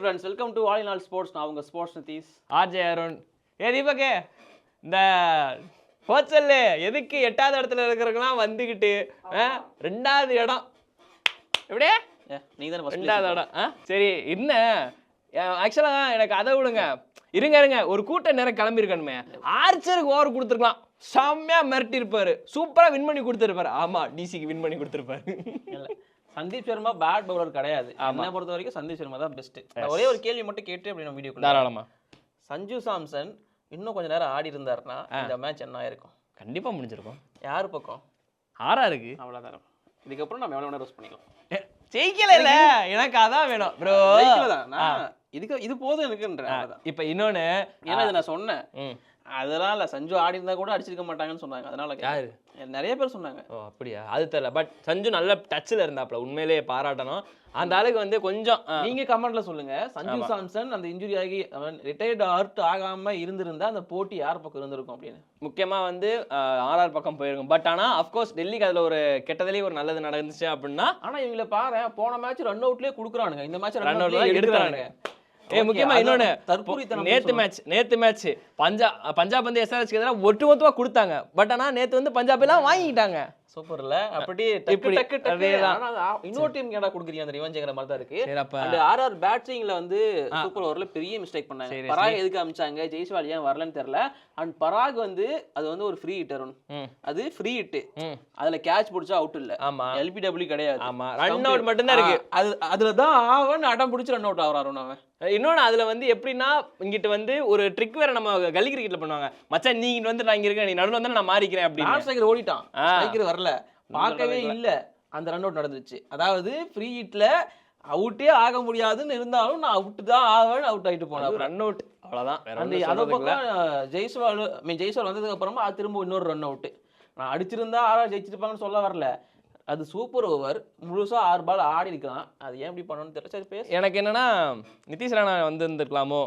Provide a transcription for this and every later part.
Friends welcome to all in all sports நான் உங்க sports Nitish RJ Arun. ஏ தீபகே இந்த ஹோட்டல்ல எதுக்கு எட்டாவது இடத்துல இருக்கிறவங்களாம் வந்துக்கிட்டு ரெண்டாவது இடம். எப்படியே நீ தானே ரெண்டாவது இடம். ஆ சரி என்ன? ஆக்சுவலாக எனக்கு அதை விடுங்க. இருங்க இருங்க ஒரு கூட்டம் நேரம் கிளம்பியிருக்கணுமே ஆர்ச்சருக்கு ஓவர் கொடுத்துருக்கலாம். செம்மையா மிரட்டி இருப்பாரு சூப்பரா வின் பண்ணி கொடுத்துருப்பாரு. ஆமா டிசிக்கு வின் பண்ணி கொடுத்துருப்பாரு. இல்ல. சந்தீப் சர்மா பேட் பவுலர் கிடையாது. என்னை பொறுத்த வரைக்கும் சந்தீப் சர்மா தான் பெஸ்ட் ஒரே ஒரு கேள்வி மட்டும் கேட்டு அப்படி நம்ம வீடியோ தாராளமா. சஞ்சு சாம்சன் இன்னும் கொஞ்ச நேரம் ஆடி இருந்தாருன்னா இந்த மேட்ச் என்ன ஆயிருக்கும்? கண்டிப்பா முடிஞ்சிருக்கும். யார் பக்கம்? ஆறா இருக்கு. அவ்வளவுதான் இதுக்கப்புறம் நம்ம எவ்வளவு நேரம் ரோஸ் பண்ணிக்கலாம். ஜெயிக்கல இல்ல. எனக்கு அதான் வேணும் ப்ரோ இதுக்கு இது போதும் எனக்குன்றேன் அவ்வளவுதான். இப்ப இன்னொன்னு ஏன்னா இது நான் சொன்னேன். அதெல்லாம் இல்ல. சஞ்சு ஆடி இருந்தா கூட அடிச்சிருக்க மாட்டாங்கன்னு சொன்னாங்க. அதனால. யாரு? நிறைய பேர் சொன்னாங்க. ஓ அப்படியா? அது தெரியல. பட் சஞ்சு நல்ல டச்சில் இருந்தாப்ல. உண்மையிலேயே பாராட்டணும். அந்த ஆளுக்கு வந்து கொஞ்சம் நீங்க கமெண்ட்ல சொல்லுங்க. சஞ்சு சாம்சன் அந்த இன்ஜுரி ஆகி ரிட்டையர்ட் ஹர்ட் ஆகாம இருந்திருந்தா அந்த போட்டி யார் பக்கம் இருந்திருக்கும் அப்படின்னு? முக்கியமா வந்து ஆர்ஆர் பக்கம் போயிருக்கும். பட் ஆனா அஃப்கோர்ஸ் டெல்லிக்கு அதுல ஒரு கெட்டதுலயே ஒரு நல்லது நடந்துச்சு அப்படின்னா ஆனா இவங்கள பாரு போன மேட்ச் ரன் அவுட்லயே குடுக்குறானுங்க. இந்த மேட்ச் ரன் ரன் அவுட் அவுட்லயே எடுக்கிறானுங்க. ஏ முக்கியமா இன்னொன்னு நேத்து மேட்ச் நேத்து மேட்ச் பஞ்சாப் பஞ்சாப் வந்து எஸ்ஆர்எஸ்க்கு எதிராக ஒட்டு மொத்தமா கொடுத்தாங்க. பட் ஆனா நேத்து வந்து பஞ்சாப் எல்லாம் வாங்கிட்டாங்க சூப்பர்ல அப்படி இப்படி, இன்னொரு டீம் கேடா குடுக்குறீங்க அந்த ரிவெஞ்சுங்கிற மாதிரி தான் இருக்கு. அப்ப அண்ட் ஆர்ஆர் பேட்டிங்ல வந்து சூப்பர் ஓவர்ல பெரிய மிஸ்டேக் பண்ணாங்க? பராக் எதுக்கு அமிச்சாங்க? ஜெய்ஸ்வால் ஏன் வரலன்னு தெரியல. அண்ட் பராக் வந்து அது வந்து ஒரு ஃப்ரீ ஹிட்டர் அது ஃப்ரீ ஹிட் அதுல கேட்ச் பிடிச்சா அவுட் இல்ல. ஆமா. எல்பிடபிள்யூ கிடையாது. ஆமா. ரன் அவுட் மட்டும்தான் இருக்கு. ஆ, அது அதுல தான் அவன் அடம் பிடிச்சி ரன் அவுட் ஆகிறாரு அவன். இன்னொன்னு அதுல வந்து எப்படின்னா இங்கிட்டு வந்து ஒரு ட்ரிக் வேற நம்ம கலி கிரிக்கெட்ல பண்ணுவாங்க. மச்சான் நீ இங்க வந்து நான் இங்க இருக்கேன் நீ நடுவுல வந்து நான் மாறிக்கிறேன் அப்படின்னு. ஸ்ட்ரைக்கர் ஓடிட்டான். ஸ்ட்ரைக்கர் வரல. பார்க்கவே இல்ல. அந்த ரன் அவுட் நடந்துச்சு. அதாவது ஃப்ரீ ஹிட்ல அவுட்டே ஆக முடியாதுன்னு இருந்தாலும் நான் அவுட் தான் ஆவேன் அவுட் ஆயிட்டு போனேன் ரன் அவுட் அவ்வளவுதான். வேற அந்த அதை. பக்கம் ஜெய்ஸ்வால் மீன் ஜெய்ஸ்வால் வந்ததுக்கு அப்புறமா திரும்ப இன்னொரு ரன் அவுட் நான் அடிச்சிருந்தா ஆறா ஜெயிச்சிருப்பாங்கன்னு சொல்ல வரல. அது சூப்பர் ஓவர் முழுசா ஆறு பால் ஆடி இருக்கான் அது ஏன் இப்படி பண்ணணும்னு தெரியல. சரி பேச. எனக்கு என்னன்னா நிதிஷ் ராணா வந்து இருந்திருக்கலாமோ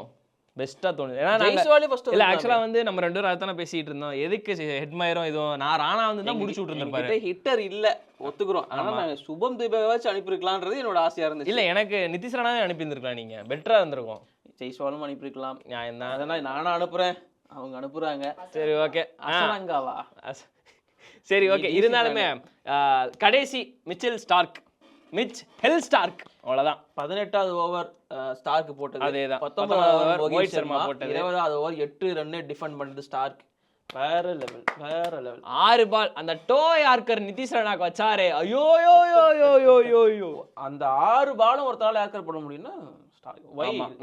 பெஸ்டா தோணுது. ஏன்னா ஃபர்ஸ்ட் இல்ல ஆக்சுவலா வந்து நம்ம ரெண்டு பேரும் அதான பேசிட்டு இருந்தோம். எதுக்கு ஹெட்மயரும் இதுவும்? நான் ராணா வந்து தான் முடிச்சு விட்டுருந்திருப்பாரு. ஹிட்டர் இல்ல. ஒத்துக்குறோம். ஆனா நாங்க சுபம் துபேவாச்சும் அனுப்பியிருக்கலான்றது என்னோட ஆசையா இருந்துச்சு. இல்ல எனக்கு நிதிஷ் ராணாவே அனுப்பியிருந்திருக்கலாம் நீங்க. பெட்டரா இருந்திருக்கும். ஜெய்ஸ்வாலும் அனுப்பியிருக்கலாம். தான் அதெல்லாம் நானும் அனுப்புறேன். அவங்க அனுப்புறாங்க. சரி ஓகே அசரங்காவா சரி ஓகே இருந்தாலுமே கடைசி மிச்சல் ஸ்டார்க். Mitchell Starc. அவ்வளவுதான். பதினெட்டாவது ஓவர் ஸ்டார்க்கு போட்டது. அதேதான். பத்தொன்பதாவது over ஓவர் ரோஹித் சர்மா போட்டது. இருபதாவது ஓவர் எட்டு ரன்னு டிஃபெண்ட் பண்ணது ஸ்டார்க். வேற லெவல் வேற லெவல் ஆறு பால் அந்த டோ யார்கர் நிதிஷ் ராணாக்கு வச்சாரே. ஐயோ யோ யோ யோ யோ யோ யோ அந்த ஆறு பாலும் ஒருத்தால ஏக்கர் பண்ண முடியும்னா ஸ்டார்க்.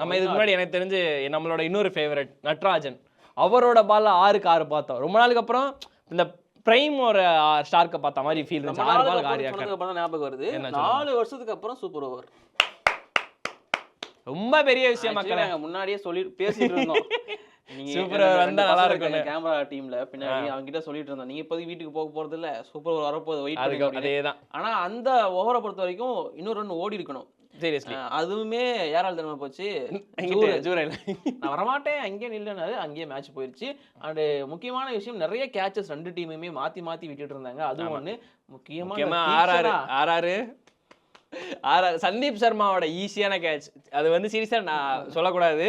நம்ம இதுக்கு முன்னாடி எனக்கு தெரிஞ்சு நம்மளோட இன்னொரு ஃபேவரட் நட்ராஜன். அவரோட பால்ல ஆறுக்கு ஆறு பார்த்தோம். ரொம்ப நாளுக்கு அப்புறம் இந்த பிரைம் ஒரு ஸ்டார்க்கை பார்த்த மாதிரி ஃபீல் இருந்துச்சு. ஆறு பால் ஆறு ஏக்கர் ஞாபகம் வருது. நாலு வருஷத்துக்கு அப்புறம் சூப்பர் ஓவர் ரொம்ப பெரிய விஷயம் மக்களே. நாங்க முன்னாடியே சொல்லி பேசிட்டு இருந்தோம். over ரெண்டு வந்தா நல்லா. இருக்காங்க கேமரா டீம்ல பின்னாடி அவங்க கிட்ட சொல்லிட்டு இருந்தோம். நீங்க இப்போதைக்கு வீட்டுக்கு போக போறது இல்ல சூப்பர் ஓவர் வரப்போகுது வெயிட் அதுக்கு பண்ணுங்க அதே தான் ஆனா அந்த ஓவரை பொறுத்த வரைக்கும் இன்னொரு ரன் ஓடி இருக்கணும் சீரியஸ்லி அதுவுமே யாரால் தெரியுமா போச்சு? ஜூரையில் நான் வரமாட்டேன் அங்கேயே நில்லுனாரு அங்கேயே மேட்ச் போயிருச்சு. அண்ட் முக்கியமான விஷயம் நிறைய கேச்சஸ் ரெண்டு டீமுமே மாத்தி மாத்தி விட்டுட்டு இருந்தாங்க. அது ஒண்ணு. முக்கியமா முக்கியமா இந்த ஆறாறு ஆறாறு ஆறாறு சந்தீப் சர்மாவோட ஈஸியான கேட்ச் அது வந்து சீரியஸாக நான் சொல்லக்கூடாது.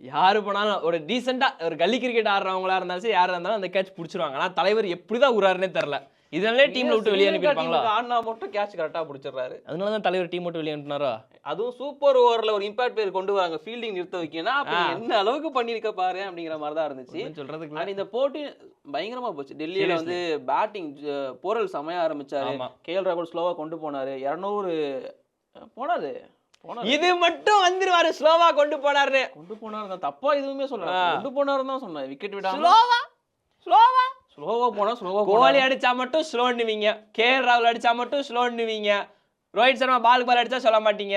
யாரு போனாலும் ஒரு டீசெண்டா ஒரு கல்லி கிரிக்கெட் ஆடுறவங்களா இருந்தாலும் சரி யாரா இருந்தாலும் அந்த கேட்ச் பிடிச்சிருவாங்க. ஆனா தலைவர் எப்படிதான் உறாருன்னே தெரியல. இதனாலே டீம்ல விட்டு வெளியே டீமுக்கு ஆடினா மட்டும் கேட்ச் கரெக்டா பிடிச்சிடுறாரு. அதனால தான் தலைவர் டீம் விட்டு வெளியே அனுப்பினாரோ? அதுவும் சூப்பர் ஓவர்ல ஒரு இம்பாக்ட் பேர் கொண்டு வராங்க. ஃபீல்டிங் நிறுத்த வைக்கணும் அப்ப. என்ன அளவுக்கு பண்ணிருக்க பாரு அப்படிங்கிற மாதிரி தான் இருந்துச்சு சொல்றதுக்கு அண்ட் இந்த போட்டி பயங்கரமா போச்சு. டெல்லியில வந்து பேட்டிங் போரல் சமைய ஆரம்பிச்சாரு. கேஎல் ராகுல் ஸ்லோவா கொண்டு போனாரு. இருநூறு போனாரு. இது மட்டும் வந்துருவாரு. ஸ்லோவா கொண்டு போனாரு கொண்டு போனாரு தான் தப்பா எதுவுமே சொல்லல. ஆ. கொண்டு போனாரு தான் சொன்னேன். விக்கெட் விடாம. ஸ்லோவா ஸ்லோவா ஸ்லோவாக போனால் ஸ்லோவாக கோலி அடித்தா மட்டும் ஸ்லோன்னுவீங்க கே ராகுல் அடித்தா மட்டும் ஸ்லோன்னுவீங்க ரோஹித் சர்மா பாலுக்கு பால் அடித்தா சொல்ல மாட்டீங்க.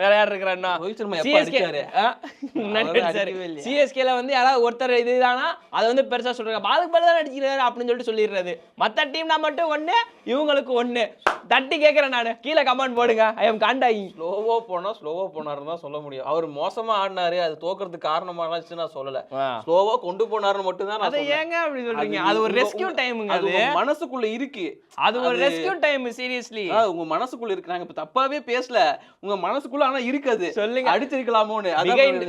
வேற யார் இருக்கிறான்னா ரோஹித் சர்மா சிஎஸ்கே? சிஎஸ்கேல வந்து யாராவது ஒருத்தர் இதுதானா? அதை வந்து பெருசா சொல்றாங்க. பாலுக்கு பால் தான் அடிக்கிறாரு அப்படின்னு சொல்லிட்டு சொல்லிடுறது. மத்த டீம்னா மட்டும் ஒண்ணு இவங்களுக்கு ஒண்ணு. தட்டி கேக்குறேன் நானு. கீழே கமெண்ட் போடுங்க. ஐ எம் காண்டாயி ஸ்லோவா போனா ஸ்லோவா போனாருன்னு தான் சொல்ல முடியும். அவர் மோசமா ஆடினாரு. அது தோக்குறதுக்கு காரணமாச்சு நான் சொல்லல. ஸ்லோவா கொண்டு போனாருன்னு மட்டும் தான் அது. ஏங்க அப்படி சொல்றீங்க? அது ஒரு ரெஸ்கியூ டைமுங்க அது மனசுக்குள்ள இருக்கு. அது ஒரு ரெஸ்கியூ டைம் சீரியஸ்லி உங்க மனசுக்குள்ள இருக்கு நாங்க இப்ப தப்பாவே பேசல. உங்க மனசுக்குள்ள ஆனா இருக்குது. சொல்லுங்க. அடிச்சிருக்கலாமோன்னு.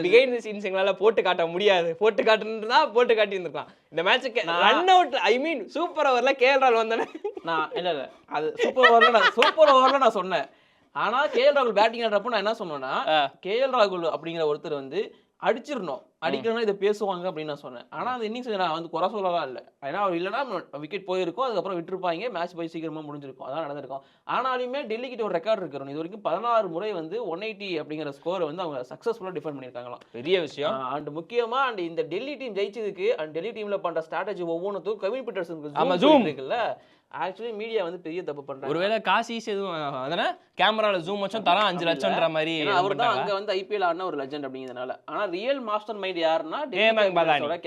பிகைண்ட் சீன்ஸ் எங்களால போட்டு காட்ட முடியாது. போட்டு காட்டுன்றதா போட்டு காட்டி இருந்திருக்கலாம் இந்த மேட்சுக்கு run out I mean super ஓவர்ல கேஎல் ராகுல் வந்தானே. நான் இல்ல இல்ல. அது சூப்பர் ஓவர்ல நான் சூப்பர் ஓவர்ல நான் சொன்னேன். ஆனா கேஎல் ராகுல் பேட்டிங் ஆடுறப்ப நான் என்ன சொன்னேன்னா கேஎல் ராகுல் அப்படிங்கிற ஒருத்தர் வந்து அடிச்சிடணும். அடிக்கணும் இதை பேசுவாங்க அப்படின்னு நான் சொன்னேன். ஆனா அந்த இன்னிங்ஸ் நான் வந்து குறை சொல்லலாம் இல்லை. ஏன்னா அவர் இல்லைன்னா விக்கெட் போயிருக்கும் அதுக்கப்புறம் விட்டுருப்பாங்க மேட்ச் போய் சீக்கிரமா முடிஞ்சிருக்கும். அதான் நடந்திருக்கும். ஆனாலுமே டெல்லி கிட்ட ஒரு ரெக்கார்ட் இருக்கிறோம் இது வரைக்கும் பதினாறு முறை வந்து ஒன் எயிட்டி அப்படிங்கிற ஸ்கோரை வந்து அவங்க சக்ஸஸ்ஃபுல்லாக டிஃபெண்ட் பண்ணியிருக்காங்களாம். பெரிய விஷயம். அண்ட் முக்கியமா அண்ட் இந்த டெல்லி டீம் ஜெயிச்சதுக்கு அண்ட் டெல்லி டீம்ல பண்ற ஸ்ட்ராட்டஜி ஒவ்வொன்றுத்துக்கும் கவின் zoom. இருக்குல்ல. ஆக்சுவலி மீடியா வந்து பெரிய தப்பு பண்றாங்க. ஒருவேளை காசு ஈஸி எதுவும் அதானே கேமரால ஜூம் வச்சோம் தரம் அஞ்சு லட்சம்ன்ற மாதிரி அவர் தான் அங்க வந்து ஐபிஎல் ஆடின ஒரு லெஜெண்ட் அப்படிங்கிறதுனால. ஆனா ரியல் மாஸ்டர் மைண்ட் யாருன்னா.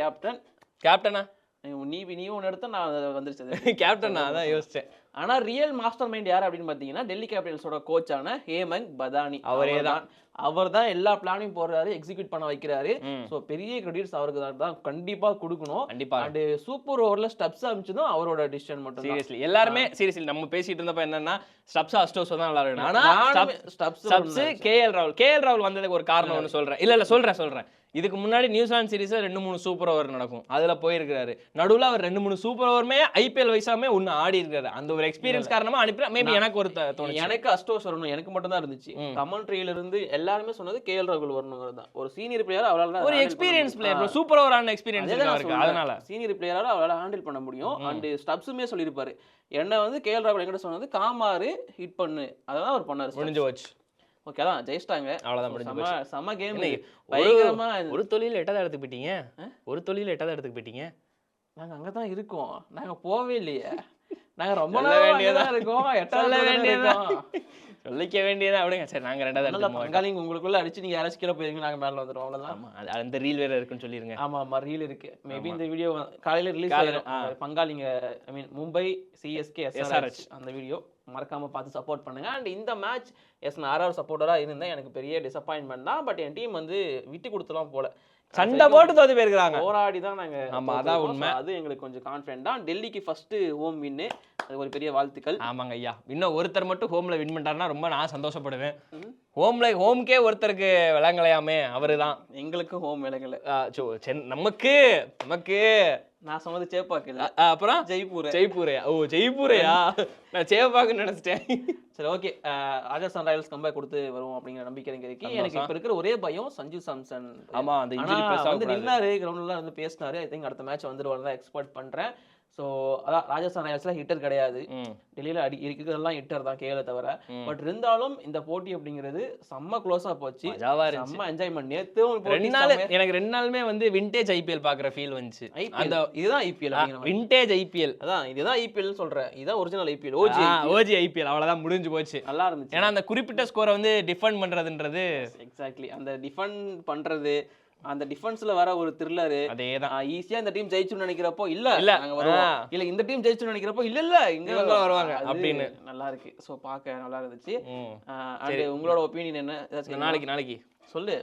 கேப்டன் கேப்டனா நீ நீ ஒன்று எடுத்த நான் வந்துருச்சு. கேப்டன் நான் அதான் யோசிச்சேன். ஆனா ரியல் மாஸ்டர் மைண்ட் யார் அப்படின்னு பாத்தீங்கன்னா டெல்லி கேபிட்டல்ஸோட கோச்சான ஹேமந்த் பதானி. அவரே அவர்தான். அவர் தான் எல்லா பிளானையும் போடுறாரு எக்ஸிக்யூட் பண்ண வைக்கிறாரு. சோ பெரிய கிரெடிட்ஸ் அவருக்கு தான். தான் கண்டிப்பா கொடுக்கணும். கண்டிப்பா. அண்ட் சூப்பர் ஓவர்ல ஸ்டெப்ஸ் அமைச்சதும் அவரோட டிசிஷன் மட்டும் தான் சீரியஸ்லி எல்லாருமே சீரியஸ்லி நம்ம பேசிட்டு இருந்தப்ப என்னன்னா ஸ்டப்ஸ் அஸ்டோஸ் தான் நல்லா இருக்கு ஆனா ஸ்டெப்ஸ் ஸ்டப்ஸ் கேஎல் ராகுல் கேஎல் ராகுல் வந்ததுக்கு ஒரு காரணம் ஒன்று சொல்றேன். இல்ல இல்ல சொல்றேன் சொல்றேன். இதுக்கு முன்னாடி நியூசிலாந்து சீரிஸ்ல ரெண்டு மூணு சூப்பர் ஓவர் நடக்கும். அதுல போயிருக்காரு நடுவுல அவர் ரெண்டு மூணு சூப்பர் ஓவருமே ஐபிஎல் வயசாமே ஒன்னு ஆடி இருக்காரு. அந்த ஒரு எக்ஸ்பீரியன்ஸ் காரணமா அனுப்பி மேபி எனக்கு ஒரு த- தோணுச்சு. எனக்கு அஸ்டோஸ் வரணும் எனக்கு மட்டும் தான் இருந்துச்சு. கமெண்ட்ரியில இருந்து எல்லாருமே சொன்னது கேஎல் ராகுல் வரணுங்கிறது தான். ஒரு சீனியர் பிளேயர் அவரால் ஒரு எக்ஸ்பீரியன்ஸ் பிளேயர் சூப்பர் ஓவர் ஆன எக்ஸ்பீரியன்ஸ் இருக்கு அதனால. சீனியர் பிளேயரால அவரால் ஹேண்டில் பண்ண முடியும். அண்ட் ஸ்டப்ஸுமே சொல்லியிருப்பாரு. என்ன வந்து கேஎல் ராகுல் என்கிட்ட சொன்னது காமாறு ஹிட் பண்ணு. அதான் அவர் பண்ணாரு முடிஞ்சு போச்சு. ஓகே தான் ஜெயிச்சிட்டாங்க. அவ்வளவுதான் முடிஞ்சு செம கேம் பயங்கரமா ஒரு தொழில எட்டாவது இடத்துக்கு போயிட்டீங்க? ஒரு தொழில எட்டாவது இடத்துக்கு போயிட்டீங்க? நாங்க அங்கதான் இருக்கோம். நாங்க போவே இல்லையே. நாங்க ரொம்ப சொல்ல நாள் வேண்டியதா- தான் இருக்கோம். எட்டாவது வேண்டியதா? இருக்கோம். சொல்லிக்க வேண்டியதா? அப்படிங்க சரி நாங்க ரெண்டாவது போவோம். பங்காளிங்க உங்களுக்குள்ள அடிச்சு நீங்க யாராச்சும் கீழே போயிருங்க நாங்க மேல ஆமா அது- அந்த ரீல் வேற இருக்குன்னு சொல்லிருங்க. ஆமா ஆமா ரீல் இருக்கு. மேபி இந்த வீடியோ காலையில ரிலீஸ் ஆயிரும். பங்காளிங்க I mean Mumbai CSK. SRH அந்த வீடியோ மறக்காம பார்த்து சப்போர்ட் பண்ணுங்க. அண்ட் இந்த மேட்ச் எஸ் நான் ஆர்ஆர் சப்போர்ட்டரா இருந்தேன். எனக்கு பெரிய டிசப்பாயின்மெண்ட் தான். பட் என் டீம் வந்து விட்டு கொடுத்துலாம் போல. சண்டை போட்டு தோத்து போயிருக்காங்க போராடி தான் நாங்க ஆமா, அதான். உண்மை. அது எங்களுக்கு கொஞ்சம் கான்ஃபிடென்ட் தான். டெல்லிக்கு ஃபர்ஸ்ட் ஹோம் வின்னு அது ஒரு பெரிய வாழ்த்துக்கள். ஆமாங்க ஐயா. இன்னும் ஒருத்தர் மட்டும் ஹோம்ல வின் பண்ணிட்டாருன்னா ரொம்ப நான் சந்தோஷப்படுவேன். ஹோம்ல ஹோம்க்கே ஒருத்தருக்கு விளங்கலையாமே அவரு தான் எங்களுக்கு ஹோம் விலகல நமக்கு நமக்கு நான் சொன்னது சேப்பாக்கு இல்ல அப்புறம்? ஜெய்ப்பூர். ஜெய்ப்பூரையா ஓ ஜெய்ப்பூரையா? நான் சேவாக்குன்னு நினைச்சிட்டேன். சரி ஓகே. ராஜஸ்தான் ராயல்ஸ் கம்பேக் கொடுத்து வருவோம் அப்படிங்கிற நம்பிக்கை எனக்கு இருக்கு. எனக்கு இப்ப இருக்கிற ஒரே பயம் சஞ்சு சாம்சன். ஆமா அந்த வந்து நின்னாரு கிரவுண்ட்ல வந்து பேசினாரு. ஐ திங்க் அடுத்த மேட்ச் வந்துருவாரு தான் எக்ஸ்பெக்ட் பண்றேன். சோ அதான் ராஜஸ்தான் ராயல்ஸ்ல ஹிட்டர் கிடையாது. டெல்லியில அடி இருக்கிறதெல்லாம் ஹிட்டர் தான் கேல தவிர. பட் இருந்தாலும் இந்த போட்டி அப்படிங்கிறது செம்ம க்ளோஸா போச்சு. செம்ம என்ஜாய்மெண்ட் போட்டி ரெண்டு நாள் எனக்கு ரெண்டு நாளுமே வந்து விண்டேஜ் ஐபிஎல் பாக்குற ஃபீல் வந்துச்சு. அந்த இதுதான் ஐபிஎல் விண்டேஜ் ஐபிஎல் அதான் இதுதான் ஐபிஎல் சொல்றேன். இதுதான் original IPL OG OG IPL அவ்வளவுதான் முடிஞ்சு போச்சு. நல்லா இருந்துச்சு. ஏன்னா அந்த குறிப்பிட்ட ஸ்கோரை வந்து டிஃபெண்ட் பண்றதுன்றது எக்ஸாக்ட்லி அந்த டிஃபெண்ட் பண்றது அந்த டிஃபென்ஸ்ல வர ஒரு த்ரில்லரு அதேதான். ஈஸியா இந்த டீம் ஜெயிச்சுன்னு நினைக்கிறப்போ இல்ல இல்ல. இல்ல இந்த டீம் ஜெயிச்சுன்னு நினைக்கிறப்போ இல்ல இல்ல இங்க வருவாங்க. அப்படின்னு. நல்லா இருக்கு. சோ பார்க்க நல்லா இருந்துச்சு. உங்களோட ஒப்பீனியன் என்ன? நாளைக்கு நாளைக்கு. சொல்லு.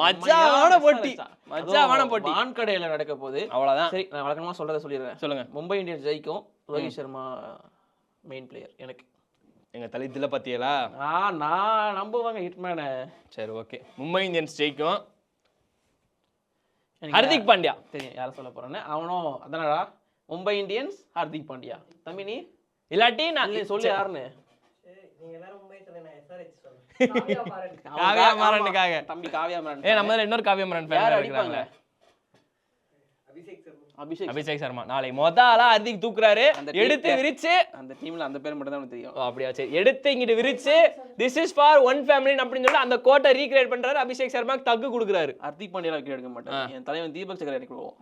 மஜாவான போட்டி. மஜாவான போட்டி. வான்கடையில நடக்க போகுது. அவ்வளவுதான். சரி நான் வழக்கமா சொல்றத சொல்லிடுறேன். சொல்லுங்க. மும்பை இந்தியன்ஸ் ஜெயிக்கும். ரோஹித் சர்மா மெயின் பிளேயர் எனக்கு. எங்க தலித்துல பாத்தியலா? ஆ நான் நம்புவாங்க ஹிட்மேனை. சரி ஓகே. மும்பை இந்தியன்ஸ் ஜெயிக்கும். ஹர்திக் பாண்டியா. தெரியும் யாரை சொல்ல போறேன்னு. அவனும் அதானடா? மும்பை இந்தியன்ஸ் ஹார்திக் பாண்டியா. தம்பி நீ? இல்லாட்டி நான் சொல்லு யாருன்னு. காவியா மாறனுக்காக. தம்பி காவியா மேரன் ஏ நம்ம இதுல இன்னொரு காவியா மாறன் யார் ஃபேன் அடிப்பாங்க? இருக்காங்க. அபிஷேக் அபிஷேக் சர்மா. நாளை மொத ஆளா ஹர்திக் தூக்குறாரு. எடுத்து விரிச்சு. அந்த டீம்ல அந்த பேர் மட்டும் தான் தெரியும். அப்படியா? சரி. எடுத்து இங்கிட்டு விரிச்சு this is for one family அப்படின்னு சொல்லி அந்த கோட்டை ரீக்ரியேட் பண்றாரு. அபிஷேக் சர்மாக்கு தக்கு கொடுக்குறாரு. ஹர்திக் பாண்டியா விக்கெட் எடுக்க மாட்டேன் என் தலைவன் தீபக் சக்கரை எடுக்குவோம்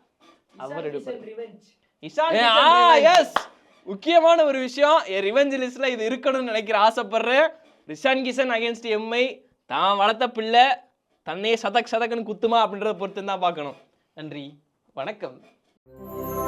அவர் எடுப்பார் இஷான். எஸ் முக்கியமான ஒரு விஷயம் என் ரிவெஞ்ச் லிஸ்ட்ல இது இருக்கணும்னு நினைக்கிற ஆசைப்படுறேன். ரிஷான் கிஷன் அகேன்ஸ்ட் எம்ஐ தான் வளர்த்த பிள்ளை. தன்னையே சதக் சதக்குன்னு குத்துமா அப்படின்றத பொறுத்து தான் பார்க்கணும். நன்றி. வணக்கம். Thank you.